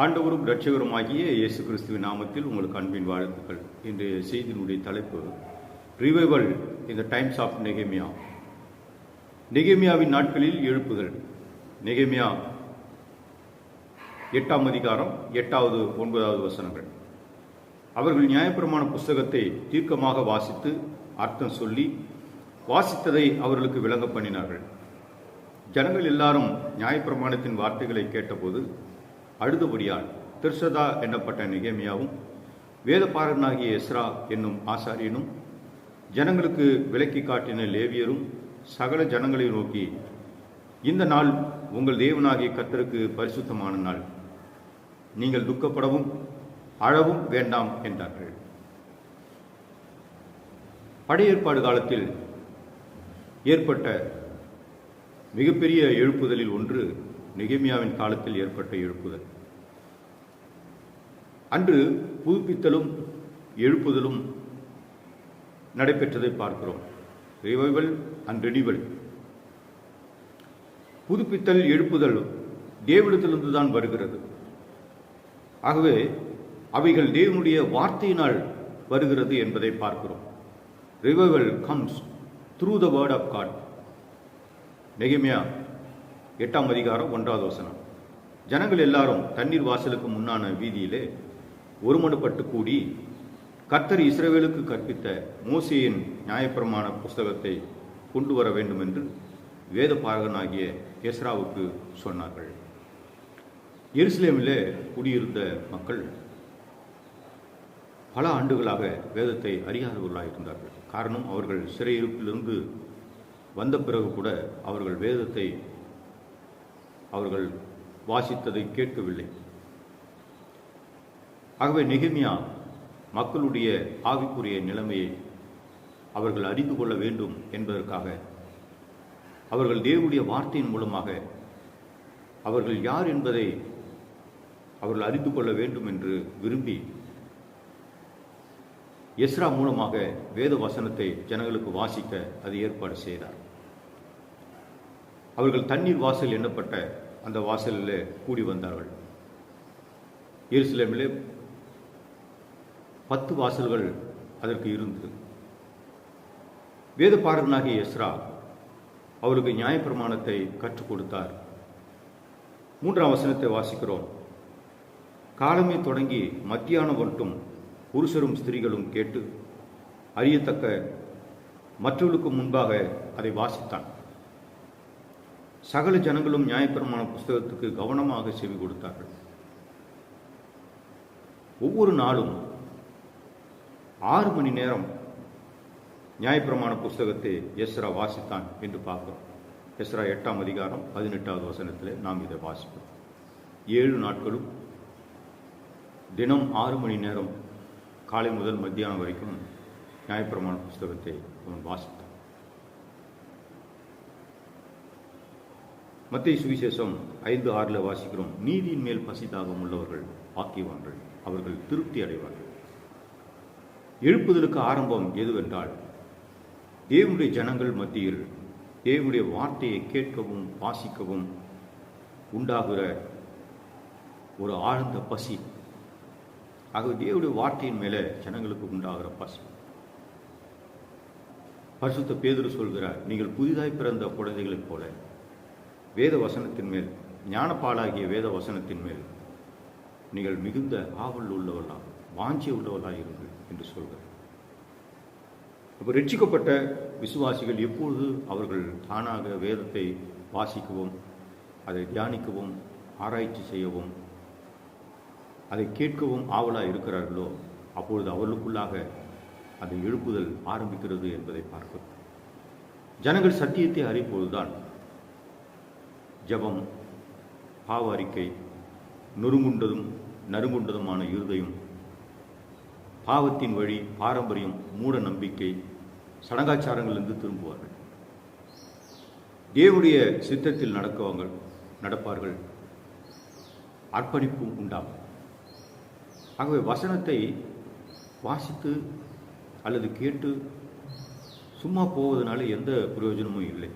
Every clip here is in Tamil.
ஆண்டவரும் இரட்சகருமாகிய இயேசு கிறிஸ்துவின் நாமத்தில் உங்களுக்கு அன்பின் வாழ்த்துக்கள். இன்றைய செய்தியினுடைய தலைப்பு ரிவைவல் இந்த டைம்ஸ் ஆஃப் நெகேமியா நெகேமியாவின் நாட்களில் எழுப்புதல். நெகேமியா எட்டாம் அதிகாரம் எட்டாவது ஒன்பதாவது வசனங்கள். அவர்கள் நியாயப்பிரமாண புஸ்தகத்தை தீர்க்கமாக வாசித்து அர்த்தம் சொல்லி வாசித்ததை அவர்களுக்கு விளங்க பண்ணினார்கள். ஜனங்கள் எல்லாரும் நியாயப்பிரமாணத்தின் வார்த்தைகளை கேட்டபோது அழுதபடியால் திருசதா எண்ணப்பட்ட நிகேமியாவும் வேதபாரனாகிய எஸ்ரா என்னும் ஆசாரியனும் ஜனங்களுக்கு விலக்கி காட்டின லேவியரும் சகல ஜனங்களை நோக்கி இந்த நாள் உங்கள் தேவனாகிய கத்தருக்கு பரிசுத்தமான நாள். நீங்கள் துக்கப்படவும் அழவும் வேண்டாம் என்றார்கள். படையேற்பாடு காலத்தில் ஏற்பட்ட மிகப்பெரிய எழுப்புதலில் ஒன்று நெகிமியாவின் காலத்தில் ஏற்பட்ட எழுப்புதல். அன்று புதுப்பித்தலும் எழுப்புதலும் நடைபெற்றதை பார்க்கிறோம். ரிவைவல் அண்ட் ரெனிவல் புதுப்பித்தல் எழுப்புதல் தேவனிடத்திலிருந்து தான் வருகிறது. ஆகவே அவைகள் தேவனுடைய வார்த்தையினால் வருகிறது என்பதை பார்க்கிறோம். Revival comes through the word of God நெகமியா எட்டாம் அதிகாரம் ஒன்றாவது வசனம். ஜனங்கள் எல்லாரும் தண்ணீர் வாசலுக்கு முன்னான வீதியிலே ஒருமனுப்பட்டு கூடி கர்த்தர் இஸ்ரேவேலுக்கு கற்பித்த மோசியின் நியாயப்பிரமாண புஸ்தகத்தை கொண்டு வர வேண்டும் என்று வேத பாரகனாகிய எஸ்ராவுக்கு சொன்னார்கள். எருசலேமிலே குடியிருந்த மக்கள் பல ஆண்டுகளாக வேதத்தை அறியாதவர்களாக இருந்தார்கள் காரணம் அவர்கள் சிறையிருப்பிலிருந்து வந்த பிறகு கூட அவர்கள் வேதத்தை அவர்கள் வாசித்ததை கேட்கவில்லை. ஆகவே நெகிமியா மக்களுடைய ஆவிக்குரிய நிலைமையை அவர்கள் அறிந்து கொள்ள வேண்டும் என்பதற்காக அவர்கள் தேவனுடைய வார்த்தையின் மூலமாக அவர்கள் யார் என்பதை அவர்கள் அறிந்து கொள்ள வேண்டும் என்று விரும்பி எஸ்ரா மூலமாக வேத வசனத்தை ஜனங்களுக்கு வாசிக்க அது ஏற்பாடு செய்தார். அவர்கள் தண்ணீர் வாசல் எண்ணப்பட்ட அந்த வாசலில் கூடி வந்தார்கள். எருசலேமிலே பத்து வாசல்கள் அதற்கு இருந்தது. வேதபாரகனாகிய எஸ்ரா அவருக்கு நியாயப்பிரமாணத்தை கற்றுக் கொடுத்தார். மூன்றாம் வசனத்தை வாசிக்கிறோம். காலமே தொடங்கி மத்தியானம் மட்டும் புருஷரும் ஸ்திரீகளும் கேட்டு அறியத்தக்க மற்றவர்களுக்கு முன்பாக அதை வாசித்தான். சகல ஜனங்களும் நியாயப்பிரமான புஸ்தகத்துக்கு கவனமாக செவி கொடுத்தார்கள். ஒவ்வொரு நாளும் ஆறு மணி நேரம் நியாயப்பிரமாண புஸ்தகத்தை எஸ்ரா வாசித்தான் என்று பார்க்கிறோம். எஸ்ரா எட்டாம் அதிகாரம் பதினெட்டாவது வசனத்தில் நாம் இதை வாசிப்போம். ஏழு நாட்களும் தினம் ஆறு மணி நேரம் காலை முதல் மத்தியானம் வரைக்கும் நியாயப்பிரமாண புஸ்தகத்தை அவன் வாசித்தான். மத்திய சுவிசேஷம் ஐந்து ஆறில் வாசிக்கிறோம். நீதியின் மேல் பசிதாகம் உள்ளவர்கள் ஆக்கியவான்கள் அவர்கள் திருப்தி அடைவார்கள். எழுப்புதலுக்கு ஆரம்பம் எதுவென்றால் தேவனுடைய ஜனங்கள் மத்தியில் தேவனுடைய வார்த்தையை கேட்கவும் வாசிக்கவும் உண்டாகிற ஒரு ஆழ்ந்த பசி. ஆகவே தேவனுடைய வார்த்தையின் மேலே ஜனங்களுக்கு உண்டாகிற பசி. பரிசுத்த பேதர் சொல்கிறார் நீங்கள் புதிதாய் பிறந்த குழந்தைகளைப் போல வேத வசனத்தின் மேல் ஞானப்பாலாகிய வேத வசனத்தின் மேல் நீங்கள் மிகுந்த ஆவல் உள்ளவர்களாக வாஞ்சி உள்ளவர்களாக இருங்கள் என்று சொல்கிறார் அப்போ ரட்சிக்கப்பட்ட விசுவாசிகள் எப்பொழுது அவர்கள் தானாக வேதத்தை வாசிக்கவும் அதை தியானிக்கவும் ஆராய்ச்சி செய்யவும் அதை கேட்கவும் ஆவலாக இருக்கிறார்களோ அப்பொழுது அவர்களுக்குள்ளாக அந்த எழுப்புதல் ஆரம்பிக்கிறது என்பதை பார்க்கிறோம் ஜனங்கள் சத்தியத்தை அறிப்பொழுதுதான் ஜபம் பாவ அறிக்கை நொறுங்குண்டதும் நறுங்குண்டதுமான இருதயம் பாவத்தின் வழி பாரம்பரியம் மூட நம்பிக்கை சடங்காச்சாரங்களிலிருந்து திரும்புவார்கள். தேவனுடைய சித்தத்தில் நடக்கவங்கள் நடப்பார்கள். அர்ப்பணிப்பும் உண்டாகும். ஆகவே வசனத்தை வாசித்து அல்லது கேட்டு சும்மா போவதனால எந்த பிரயோஜனமும் இல்லை.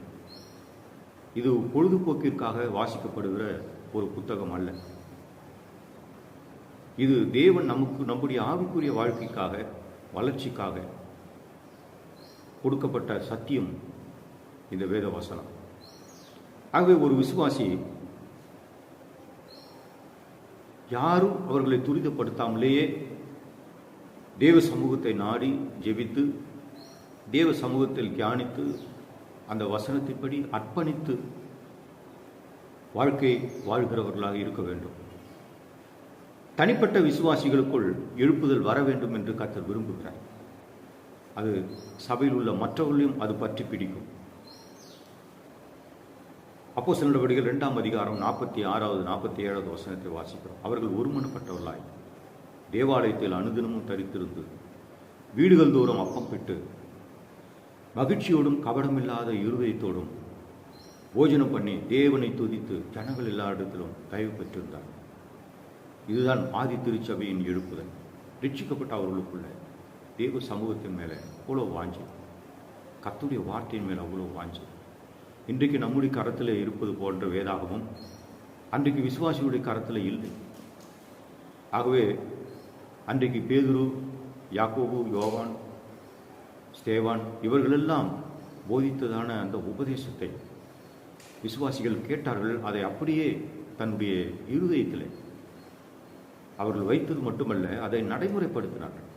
இது பொழுதுபோக்கிற்காக வாசிக்கப்படுகிற ஒரு புத்தகம் அல்ல. இது தேவன் நமக்கு நம்முடைய ஆவிக்குரிய வாழ்க்கைக்காக வளர்ச்சிக்காக கொடுக்கப்பட்ட சத்தியம் இந்த வேத வசனம் ஆகவே ஒரு விசுவாசி யாரும் அவர்களை துரிதப்படுத்தாமலேயே தேவ சமூகத்தை நாடி ஜெபித்து தேவ சமூகத்தில் தியானித்து அந்த வசனத்தின்படி அர்ப்பணித்து வாழ்க்கை வாழ்கிறவர்களாக இருக்க வேண்டும். தனிப்பட்ட விசுவாசிகளுக்குள் எழுப்புதல் வர வேண்டும் என்று கத்தர் விரும்புகிறார். அது சபையில் உள்ள மற்றவர்களையும் அது பற்றி பிடிக்கும். அப்போ சில நடவடிக்கைகள் இரண்டாம் அதிகாரம் நாற்பத்தி ஆறாவது நாற்பத்தி ஏழாவது வசனத்தை வாசிக்கிறோம். அவர்கள் ஒருமனப்பட்டவர்களாய் தேவாலயத்தில் அனுதினமும் தரித்திருந்து வீடுகள் தோறும் அப்பம் பெற்று மகிழ்ச்சியோடும் கபடமில்லாத இருதயத்தோடும் போஜனம் பண்ணி தேவனை துதித்து ஜனங்கள் எல்லா இடத்திலும் தயவு பெற்றிருந்தார். இதுதான் ஆதி திருச்சபையின் எழுப்புதல். ரட்சிக்கப்பட்ட அவர்களுக்குள்ள தேவ சமூகத்தின் மேலே அவ்வளோ வாஞ்சி. கத்துடைய வார்த்தையின் மேலே அவ்வளோ வாஞ்சி. இன்றைக்கு நம்முடைய கரத்தில் இருப்பது போன்ற வேதாகமும் அன்றைக்கு விசுவாசியுடைய கரத்தில் இல்லை. ஆகவே அன்றைக்கு பேதுரு யாக்கோபு யோவான் ஸ்தேவான் இவர்களெல்லாம் போதித்ததான அந்த உபதேசத்தை. விசுவாசிகள் கேட்டார்கள் அதை அப்படியே தன்னுடைய இருதயத்தில். அவர்கள் வைத்தது மட்டுமல்ல அதை நடைமுறைப்படுத்தினார்கள்.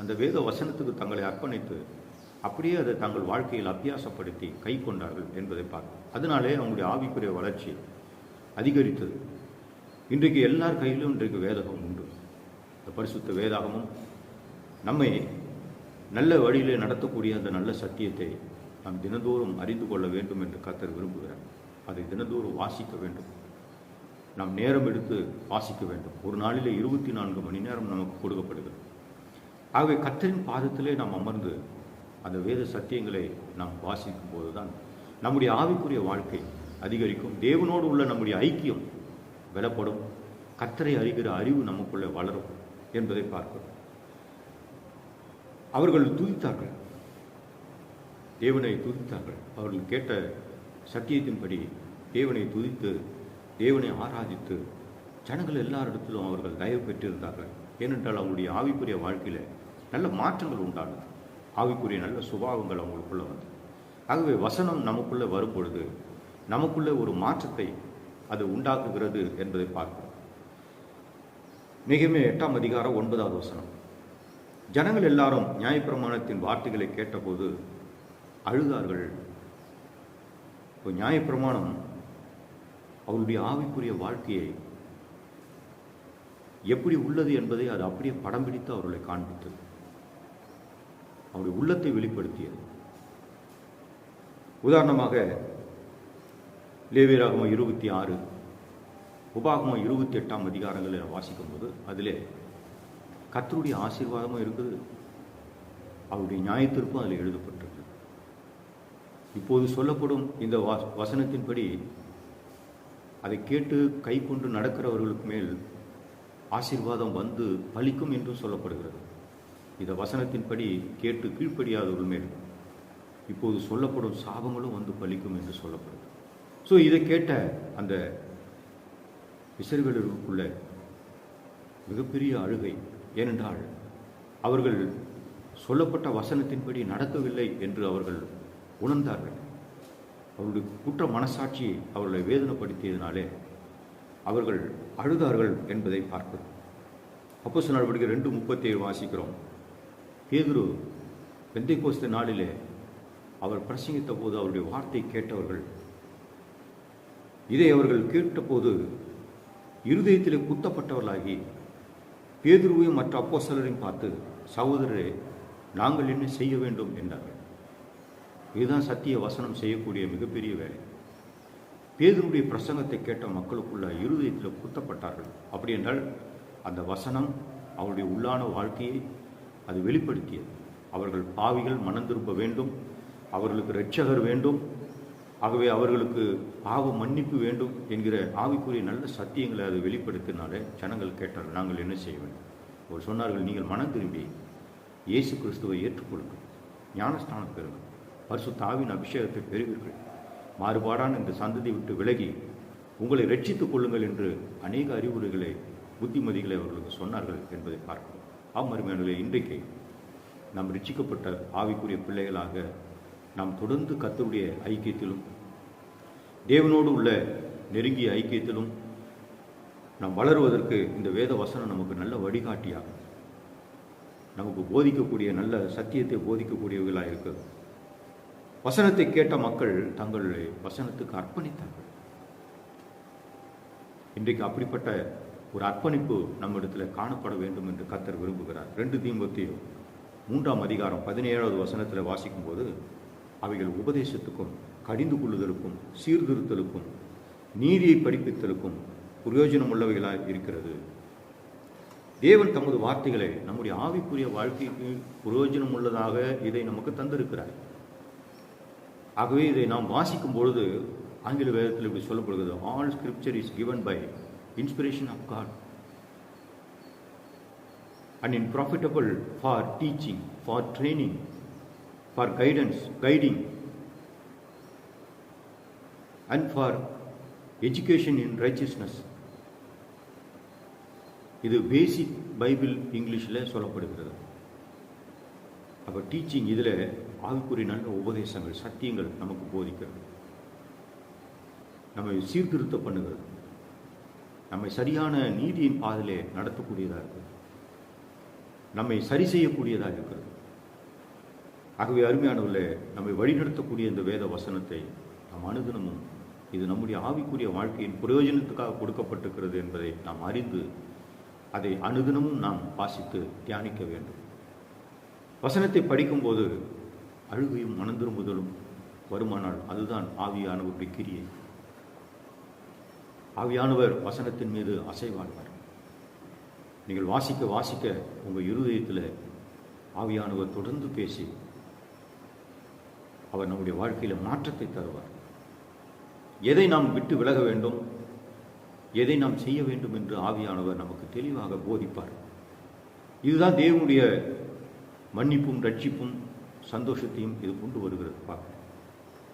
அந்த வேத வசனத்துக்கு தங்களை அர்ப்பணித்து அப்படியே அதை தங்கள் வாழ்க்கையில் அத்தியாசப்படுத்தி கை கொண்டார்கள் என்பதை பார்க்கும் அதனாலே அவங்களுடைய ஆவிக்குரிய வளர்ச்சி அதிகரித்தது. இன்றைக்கு எல்லார் கையிலும் இன்றைக்கு வேதகம் உண்டு. இந்த பரிசுத்த வேதாகமும் நம்மை நல்ல வழியிலே நடத்தக்கூடிய அந்த நல்ல சத்தியத்தை நாம் தினந்தோறும் அறிந்து கொள்ள வேண்டும் என்று கத்தர் விரும்புகிறார். அதை தினந்தோறும் வாசிக்க வேண்டும். நாம் நேரம் எடுத்து வாசிக்க வேண்டும். ஒரு நாளிலே இருபத்தி நான்கு மணி நேரம் நமக்கு கொடுக்கப்படுகிறது. ஆகவே கத்தரின் பாதத்திலே நாம் அமர்ந்து அந்த வேத சத்தியங்களை நாம் வாசிக்கும் போதுதான் நம்முடைய ஆவிக்குரிய வாழ்க்கை அதிகரிக்கும். தேவனோடு உள்ள நம்முடைய ஐக்கியம் பலப்படும். கத்தரை அறிகிற அறிவு நமக்குள்ளே வளரும் என்பதை பார்க்கிறோம். அவர்கள் துதித்தார்கள். தேவனை துதித்தார்கள். அவர்கள் கேட்ட சத்தியத்தின்படி தேவனை துதித்து தேவனை ஆராதித்து ஜனங்கள் எல்லாரிடத்திலும் அவர்கள் தயவு பெற்றிருந்தார்கள். ஏனென்றால் அவங்களுடைய ஆவிக்குரிய வாழ்க்கையில் நல்ல மாற்றங்கள் உண்டானது. ஆவிக்குரிய நல்ல சுபாவங்கள் அவங்களுக்குள்ள வந்தது. ஆகவே வசனம் நமக்குள்ளே வரும்பொழுது நமக்குள்ளே ஒரு மாற்றத்தை அது உண்டாக்குகிறது என்பதை பார்க்கிறோம் மிகமே எட்டாம் அதிகாரம் ஒன்பதாவது வசனம். ஜனங்கள் எல்லாரும் நியாயப்பிரமாணத்தின் வார்த்தைகளை கேட்டபோது அழுதார்கள். இப்போ நியாயப்பிரமாணம் அவருடைய ஆவிக்குரிய வாழ்க்கையை எப்படி உள்ளது என்பதை அது அப்படியே படம் பிடித்து அவர்களை காண்பித்தது. அவருடைய உள்ளத்தை வெளிப்படுத்தியது. உதாரணமாக லேவியராகமோ இருபத்தி ஆறு உபாகமோ இருபத்தி எட்டாம் அதிகாரங்களில் வாசிக்கும்போது அதிலே கத்தருடைய ஆசீர்வாதமும் இருக்குது. அவருடைய நியாயத்திற்கும் அதில் எழுதப்பட்டிருக்கு. இப்போது சொல்லப்படும் இந்த வா- வசனத்தின்படி அதை கேட்டு கை கொண்டு நடக்கிறவர்களுக்கு மேல் ஆசீர்வாதம் வந்து பலிக்கும் என்றும் சொல்லப்படுகிறது. இந்த வசனத்தின்படி கேட்டு கீழ்ப்படியாதவர்கள் மேல் இப்போது சொல்லப்படும் சாபங்களும் வந்து பலிக்கும் என்று சொல்லப்படுது. ஸோ இதை கேட்ட அந்த இசைவேலருக்குள்ள மிகப்பெரிய அழுகை ஏனென்றால் அவர்கள் சொல்லப்பட்ட வசனத்தின்படி நடக்கவில்லை என்று அவர்கள் உணர்ந்தார்கள். அவருடைய குற்ற மனசாட்சி அவர்களை வேதனைப்படுத்தியதினாலே அவர்கள் அழுதார்கள் என்பதை பார்க்கிறோம் அப்போ சொன்ன நடவடிக்கை ரெண்டு முப்பத்தி ஏழு வாசிக்கிறோம். பேதுரு பெந்தைக்கோஸ்த நாளிலே அவர் பிரசங்கித்த போது அவருடைய வார்த்தை கேட்டவர்கள் இதை அவர்கள் கேட்டபோது இருதயத்திலே குத்தப்பட்டவர்களாகி பேதுருவையும் மற்ற அப்போஸ்தலரையும் பார்த்து சகோதரரே நாங்கள் என்ன செய்ய வேண்டும்? என்றார்கள். இதுதான் சத்திய வசனம் செய்யக்கூடிய மிகப்பெரிய வேலை. பேதுருடைய பிரசங்கத்தை கேட்ட மக்களுக்குள்ள இருதயத்தில் குத்தப்பட்டார்கள். அப்படி என்றால் அந்த வசனம் அவருடைய உள்ளான வாழ்க்கையை அது வெளிப்படுத்தியது. அவர்கள் பாவிகள் மனம் திரும்ப வேண்டும். அவர்களுக்கு இரட்சகர் வேண்டும். ஆகவே அவர்களுக்கு பாவ மன்னிப்பு வேண்டும் என்கிற ஆவிக்குரிய நல்ல சத்தியங்களை அது வெளிப்படுத்தினாலே ஜனங்கள் கேட்டார்கள். நாங்கள் என்ன செய்ய வேண்டும்? அவர் சொன்னார்கள் நீங்கள் மனம் திரும்பி இயேசு கிறிஸ்துவை ஏற்றுக்கொள்ளுங்கள். ஞானஸ்தானம் பெறுங்கள். பரிசு தாவின் அபிஷேகத்தை பெறுவீர்கள். மாறுபாடான இந்த சந்ததி விட்டு விலகி உங்களை ரட்சித்துக் கொள்ளுங்கள் என்று அநேக அறிவுரைகளை புத்திமதிகளை அவர்களுக்கு சொன்னார்கள் என்பதை பார்க்கிறோம். ஆம் அருமையானவர்களே இன்றைக்கு நாம் ரட்சிக்கப்பட்ட ஆவிக்குரிய பிள்ளைகளாக நாம் தொடர்ந்து கத்தருடைய ஐக்கியத்திலும் தேவனோடு உள்ள நெருங்கிய ஐக்கியத்திலும் நாம் வளருவதற்கு இந்த வேத வசனம் நமக்கு நல்ல வழிகாட்டியாகும். நமக்கு போதிக்கக்கூடிய நல்ல சத்தியத்தை போதிக்கக்கூடியவர்களாக இருக்கிறது. வசனத்தை கேட்ட மக்கள் தங்களுடைய வசனத்துக்கு அர்ப்பணித்தார்கள். இன்றைக்கு அப்படிப்பட்ட ஒரு அர்ப்பணிப்பு நம்மிடத்தில் காணப்பட வேண்டும் என்று கத்தர் விரும்புகிறார். ரெண்டு தீம்பத்தையும் மூன்றாம் அதிகாரம் பதினேழாவது வசனத்தில் வாசிக்கும்போது அவைகள் உபதேசத்துக்கும் கடிந்து கொள்ளுதலுக்கும் சீர்திருத்தலுக்கும் நீதியை படிப்பித்தலுக்கும் பிரயோஜனம் உள்ளவைகளாக இருக்கிறது. தேவன் தமது வார்த்தைகளை நம்முடைய ஆவிக்குரிய வாழ்க்கைக்கு பிரயோஜனம் உள்ளதாக இதை நமக்கு தந்திருக்கிறார். ஆகவே இதை நாம் வாசிக்கும் பொழுது ஆங்கில வேதத்தில் இப்படி சொல்லப்படுகிறது all scripture is given by inspiration of God and in profitable for teaching for training for guidance guiding and for education in righteousness இது பேசிக் பைபிள் இங்கிலீஷில் சொல்லப்படுகிறது. அப்போ டீச்சிங் இதில் ஆவிக்குரிய நல்ல உபதேசங்கள் சத்தியங்கள் நமக்கு போதிக்கிறது. நம்மை சீர்திருத்த பண்ணுகிறது. நம்மை சரியான நீதியின் பாதையிலே நடத்தக்கூடியதாக இருக்குது நம்மை சரி செய்யக்கூடியதாக இருக்கிறது. ஆகவே அருமையானவர்களே நம்மை வழிநடத்தக்கூடிய இந்த வேத வசனத்தை நாம் அனுதினமும் இது நம்முடைய ஆவிக்குரிய வாழ்க்கையின் பிரயோஜனத்துக்காக கொடுக்கப்பட்டிருக்கிறது என்பதை நாம் அறிந்து அதை அனுதினமும் நாம் வாசித்து தியானிக்க வேண்டும். வசனத்தை படிக்கும்போது அழுகையும் மனந்திரும்புதலும் வருமானால் அதுதான் ஆவியானவருடைய கிரியை. ஆவியானவர் வசனத்தின் மீது அசைவாழ்வார். நீங்கள் வாசிக்க வாசிக்க உங்கள் இருதயத்தில் ஆவியானவர் தொடர்ந்து பேசி அவர் நம்முடைய வாழ்க்கையில் மாற்றத்தை தருவார். எதை நாம் விட்டு விலக வேண்டும்? எதை நாம் செய்ய வேண்டும் என்று ஆவியானவர் நமக்கு தெளிவாக போதிப்பார். இதுதான் தேவனுடைய மன்னிப்பும் ரட்சிப்பும் சந்தோஷத்தையும் இது கொண்டு வருகிறது. பார்க்க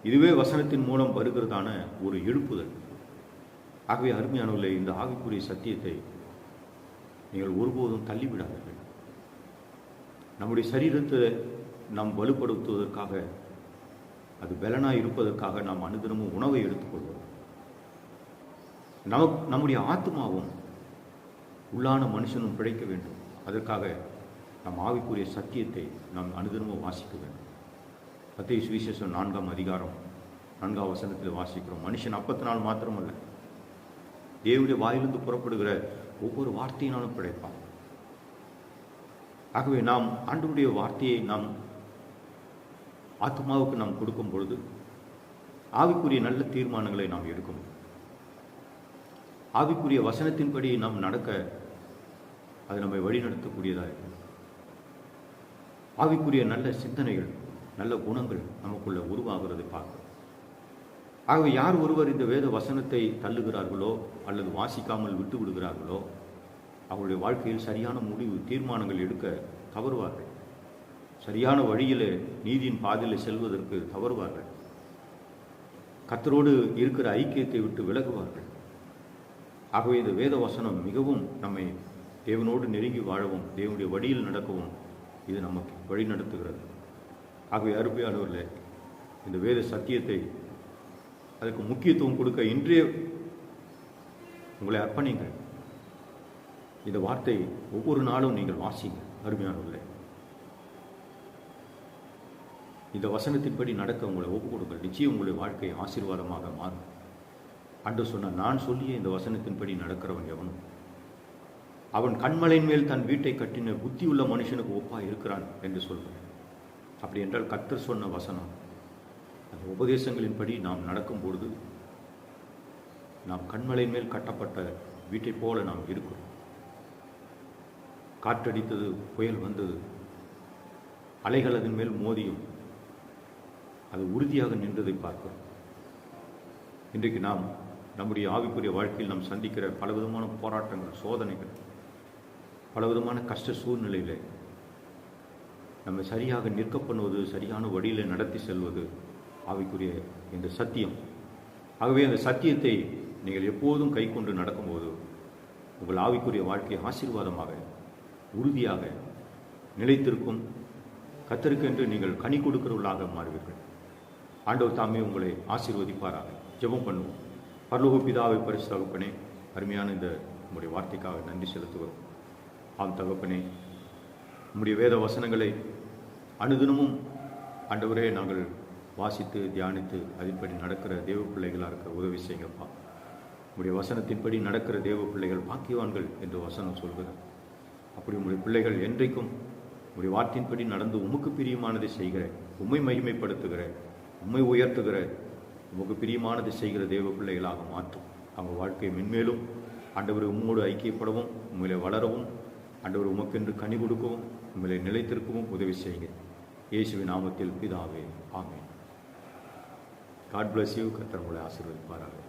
இதுவே வசனத்தின் மூலம் வருகிறதான ஒரு எழுப்புதல். ஆகவே அருமையானவர்களே இந்த ஆவிக்குரிய சத்தியத்தை நீங்கள் ஒருபோதும் தள்ளிவிடாதீர்கள். நம்முடைய சரீரத்தை நாம் வலுப்படுத்துவதற்காக அது பலனாக இருப்பதற்காக நாம் அனுதினமும் உணவை எடுத்துக்கொள்வோம். நமக்கு நம்முடைய ஆத்மாவும் உள்ளான மனுஷனும் பிழைக்க வேண்டும். அதற்காக நம் ஆவிக்குரிய சத்தியத்தை நாம் அனுதினமும் வாசிக்க வேண்டும். பத்திய சுவிசேஷம் நான்காம் அதிகாரம் நான்காம் வசனத்தில் வாசிக்கிறோம். மனுஷன் அப்பத்தினால் மாத்திரமல்ல தேவனுடைய வாயிலிருந்து புறப்படுகிற ஒவ்வொரு வார்த்தையினாலும் பிழைப்பான். ஆகவே நாம் ஆண்டுடைய வார்த்தையை நாம் ஆத்மாவுக்கு நாம் கொடுக்கும் பொழுது ஆவிக்குரிய நல்ல தீர்மானங்களை நாம் எடுக்கணும் ஆவிக்குரிய வசனத்தின்படி நாம் நடக்க அது நம்மை வழிநடத்தக்கூடியதாக இருக்கும். ஆவிக்குரிய நல்ல சிந்தனைகள் நல்ல குணங்கள் நமக்குள்ள உருவாகிறதை பார்க்கும் ஆகவே யார் ஒருவர் இந்த வேத வசனத்தை தள்ளுகிறார்களோ அல்லது வாசிக்காமல் விட்டு விடுகிறார்களோ அவருடைய வாழ்க்கையில் சரியான முடிவு தீர்மானங்கள் எடுக்க தவறுவார்கள். சரியான வழியில் நீதியின் பாதையில் செல்வதற்கு தவறுவார்கள். கத்தரோடு இருக்கிற ஐக்கியத்தை விட்டு விலகுவார்கள். ஆகவே இந்த வேத வசனம் மிகவும் நம்மை தேவனோடு நெருங்கி வாழவும் தேவனுடைய வழியில் நடக்கவும் இது நமக்கு வழி நடத்துகிறது ஆகவே அருமையானவர்களே இந்த வேத சத்தியத்தை அதுக்கு முக்கியத்துவம் கொடுக்க இன்றைய உங்களை அர்ப்பணிங்கள் இந்த வார்த்தை ஒவ்வொரு நாளும் நீங்கள் வாசிங்க அருமையானவர்களே. இந்த வசனத்தின்படி நடக்க உங்களை ஒப்பு கொடுங்கள். நிச்சயம் உங்களுடைய வாழ்க்கை ஆசீர்வாதமாக மாறும். அன்று சொன்ன நான் சொல்லிய இந்த வசனத்தின்படி நடக்கிறவன் எவனும் அவன் கண்மலையின் மேல் தன் வீட்டை கட்டின புத்தியுள்ள மனுஷனுக்கு ஒப்பாக இருக்கிறான் என்று சொல்கிறேன். அப்படி என்றால் கத்தர் சொன்ன வசனம் அந்த உபதேசங்களின்படி நாம் நடக்கும் பொழுது நாம் கண்மலையின் மேல் கட்டப்பட்ட வீட்டைப் போல நாம் இருக்கிறோம். காற்றடித்தது புயல் வந்தது அலைகள் அதன் மேல் மோதியும். அது உறுதியாக நின்றதை பார்க்கிறோம். இன்றைக்கு நாம் நம்முடைய ஆவிக்குரிய வாழ்க்கையில் நாம் சந்திக்கிற பலவிதமான போராட்டங்கள் சோதனைகள் பலவிதமான கஷ்ட சூழ்நிலையில் நம்ம சரியாக நிற்க பண்ணுவது சரியான வழியில் நடத்தி செல்வது ஆவிக்குரிய இந்த சத்தியம். ஆகவே அந்த சத்தியத்தை நீங்கள் எப்போதும் கை கொண்டு நடக்கும்போது உங்கள் ஆவிக்குரிய வாழ்க்கை ஆசீர்வாதமாக உறுதியாக நிலைத்திருக்கும். கத்தருக்கென்று நீங்கள் கனி கொடுக்கிறவர்களாக மாறுவீர்கள். ஆண்டவர் தாமே உங்களை ஆசீர்வதிப்பாராக. ஜெபம் பண்ணுவோம். பரலோக பிதாவை பரிசு தகப்பனே அருமையான இந்த உங்களுடைய வார்த்தைக்காக நன்றி செலுத்துவோம். ஆம் தகப்பனே உங்களுடைய வேத வசனங்களை அனுதினமும் ஆண்டவரே நாங்கள் வாசித்து தியானித்து அதன்படி நடக்கிற தேவ பிள்ளைகளாக இருக்க உதவி செய்யுங்கப்பா. உங்களுடைய வசனத்தின்படி நடக்கிற தேவ பிள்ளைகள் பாக்கியவான்கள் என்று வசனம் சொல்கிறது. அப்படி உங்களுடைய பிள்ளைகள் என்றைக்கும் உங்களுடைய வார்த்தையின்படி நடந்து உமக்கு பிரியமானதை செய்கிற உண்மை மகிமைப்படுத்துகிற உண்மை உயர்த்துகிற உமக்கு பிரியமானது செய்கிற தேவ பிள்ளைகளாக மாற்றும். அவங்க வாழ்க்கையை மென்மேலும் ஆண்டவர் உம்மோடு ஐக்கியப்படவும் உண்மையிலே வளரவும் ஆண்டவர் உமக்கென்று கனி கொடுக்கவும் உங்களை நிலைத்திருக்கவும் உதவி செய்யுங்க. இயேசுவின் நாமத்தில் பிதாவே ஆமேன். காட் பிளஸ் யூ கத்தர் உங்களை ஆசீர்வதிப்பார்கள்